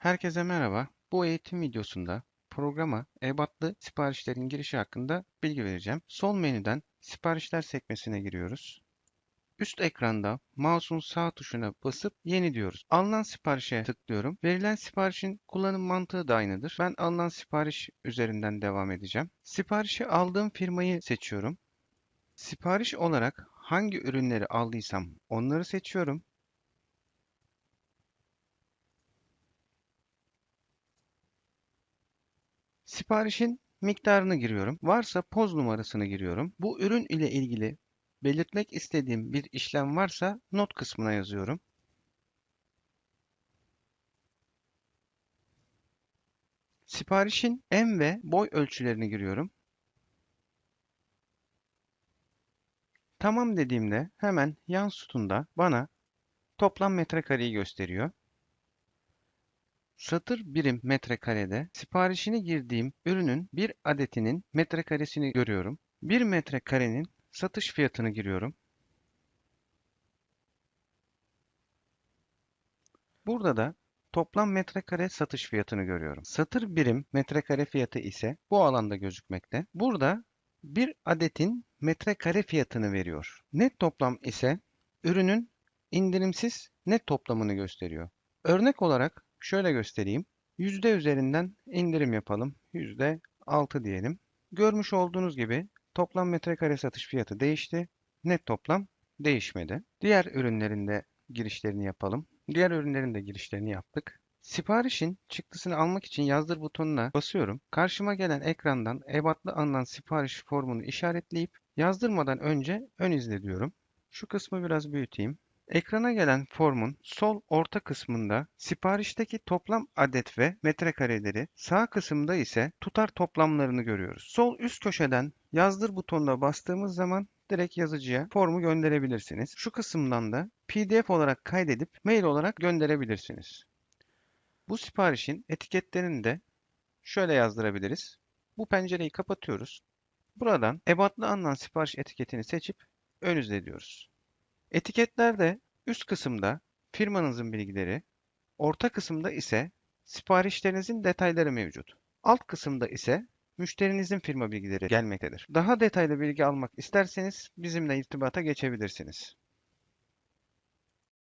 Herkese merhaba. Bu eğitim videosunda programa ebatlı siparişlerin girişi hakkında bilgi vereceğim. Sol menüden siparişler sekmesine giriyoruz. Üst ekranda mouse'un sağ tuşuna basıp yeni diyoruz. Alınan siparişe tıklıyorum. Verilen siparişin kullanım mantığı da aynıdır. Ben alınan sipariş üzerinden devam edeceğim. Siparişi aldığım firmayı seçiyorum. Sipariş olarak hangi ürünleri aldıysam onları seçiyorum. Siparişin miktarını giriyorum. Varsa poz numarasını giriyorum. Bu ürün ile ilgili belirtmek istediğim bir işlem varsa not kısmına yazıyorum. Siparişin en ve boy ölçülerini giriyorum. Tamam dediğimde hemen yan sütunda bana toplam metrekareyi gösteriyor. Satır birim metrekarede siparişini girdiğim ürünün bir adetinin metrekaresini görüyorum. Bir metrekarenin satış fiyatını giriyorum. Burada da toplam metrekare satış fiyatını görüyorum. Satır birim metrekare fiyatı ise bu alanda gözükmekte. Burada bir adetin metrekare fiyatını veriyor. Net toplam ise ürünün indirimsiz net toplamını gösteriyor. Örnek olarak şöyle göstereyim. Yüzde üzerinden indirim yapalım. Yüzde 6 diyelim. Görmüş olduğunuz gibi toplam metrekare satış fiyatı değişti. Net toplam değişmedi. Diğer ürünlerin de girişlerini yapalım. Diğer ürünlerin de girişlerini yaptık. Siparişin çıktısını almak için yazdır butonuna basıyorum. Karşıma gelen ekrandan ebatlı alınan sipariş formunu işaretleyip yazdırmadan önce ön izle diyorum. Şu kısmı biraz büyüteyim. Ekrana gelen formun sol orta kısmında siparişteki toplam adet ve metrekareleri, sağ kısımda ise tutar toplamlarını görüyoruz. Sol üst köşeden yazdır butonuna bastığımız zaman direkt yazıcıya formu gönderebilirsiniz. Şu kısımdan da PDF olarak kaydedip mail olarak gönderebilirsiniz. Bu siparişin etiketlerini de şöyle yazdırabiliriz. Bu pencereyi kapatıyoruz. Buradan ebatlı alınan sipariş etiketini seçip ön izle diyoruz. Etiketlerde üst kısımda firmanızın bilgileri, orta kısımda ise siparişlerinizin detayları mevcut. Alt kısımda ise müşterinizin firma bilgileri gelmektedir. Daha detaylı bilgi almak isterseniz bizimle irtibata geçebilirsiniz.